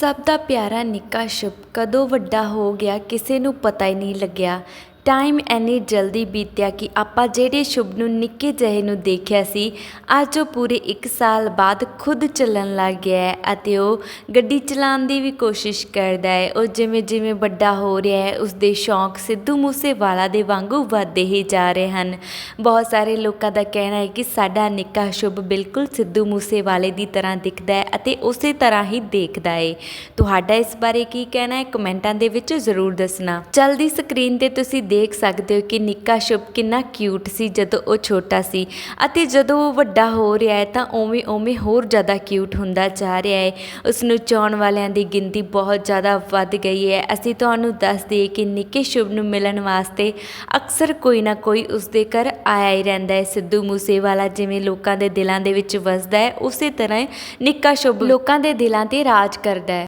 ਸਭ ਦਾ ਪਿਆਰਾ ਨਿੱਕਾ ਸ਼ੁਭ ਕਦੋਂ ਵੱਡਾ ਹੋ ਗਿਆ ਕਿਸੇ ਨੂੰ ਪਤਾ ਹੀ ਨਹੀਂ ਲੱਗਿਆ। ਟਾਈਮ ਐਨੀ ਜਲਦੀ ਬੀਤਿਆ ਕਿ ਆਪਾਂ ਜਿਹੜੇ ਸ਼ੁਭ ਨੂੰ ਨਿੱਕੇ ਜਿਹੇ ਨੂੰ ਦੇਖਿਆ ਸੀ, ਅੱਜ ਉਹ ਪੂਰੇ 1 ਸਾਲ ਬਾਅਦ ਖੁਦ ਚੱਲਣ ਲੱਗ ਗਿਆ ਹੈ ਅਤੇ ਉਹ ਗੱਡੀ ਚਲਾਉਣ ਦੀ ਵੀ ਕੋਸ਼ਿਸ਼ ਕਰਦਾ ਹੈ। ਉਹ ਜਿਵੇਂ ਜਿਵੇਂ ਵੱਡਾ ਹੋ ਰਿਹਾ ਹੈ, ਉਸਦੇ ਸ਼ੌਂਕ ਸਿੱਧੂ ਮੂਸੇਵਾਲਾ ਦੇ ਵਾਂਗੂ ਵੱਧਦੇ ਹੀ ਜਾ ਰਹੇ ਹਨ। ਬਹੁਤ ਸਾਰੇ ਲੋਕਾਂ ਦਾ ਕਹਿਣਾ ਹੈ ਕਿ ਸਾਡਾ ਨਿੱਕਾ ਸ਼ੁਭ ਬਿਲਕੁਲ ਸਿੱਧੂ ਮੂਸੇਵਾਲੇ ਦੀ ਤਰ੍ਹਾਂ ਦਿਖਦਾ ਹੈ ਅਤੇ ਉਸੇ ਤਰ੍ਹਾਂ ਹੀ ਦੇਖਦਾ ਹੈ। ਤੁਹਾਡਾ ਇਸ ਬਾਰੇ ਕੀ ਕਹਿਣਾ ਹੈ? ਕਮੈਂਟਾਂ ਦੇ ਵਿੱਚ ਜ਼ਰੂਰ ਦੱਸਣਾ। ਜਲਦੀ ਸਕਰੀਨ ਤੇ ਤੁਸੀਂ ਦੇਖ ਸਕਦੇ ਹੋ ਕਿ ਨਿੱਕਾ ਸ਼ੁਭ ਕਿੰਨਾ ਕਿਊਟ ਸੀ ਜਦੋਂ ਉਹ ਛੋਟਾ ਸੀ। ਅਤੇ ਜਦੋਂ ਉਹ ਵੱਡਾ ਹੋ ਰਿਹਾ ਹੈ ਤਾਂ ਉਵੇਂ ਉਵੇਂ ਹੋਰ ਜ਼ਿਆਦਾ ਕਿਊਟ ਹੁੰਦਾ ਜਾ ਰਿਹਾ ਹੈ। ਉਸ ਨੂੰ ਚਾਹਣ ਵਾਲਿਆਂ ਦੀ ਗਿਣਤੀ ਬਹੁਤ ਜ਼ਿਆਦਾ ਵੱਧ ਗਈ ਹੈ। ਅਸੀਂ ਤੁਹਾਨੂੰ ਦੱਸ ਦਈਏ ਕਿ ਨਿੱਕੇ ਸ਼ੁਭ ਨੂੰ ਮਿਲਣ ਵਾਸਤੇ ਅਕਸਰ ਕੋਈ ਨਾ ਕੋਈ ਉਸਦੇ ਘਰ ਆਇਆ ਹੀ ਰਹਿੰਦਾ ਹੈ। ਸਿੱਧੂ ਮੂਸੇਵਾਲਾ ਜਿਵੇਂ ਲੋਕਾਂ ਦੇ ਦਿਲਾਂ ਦੇ ਵਿੱਚ ਵਸਦਾ ਹੈ, ਉਸੇ ਤਰ੍ਹਾਂ ਨਿੱਕਾ ਸ਼ੁਭ ਲੋਕਾਂ ਦੇ ਦਿਲਾਂ ਤੇ ਰਾਜ ਕਰਦਾ ਹੈ।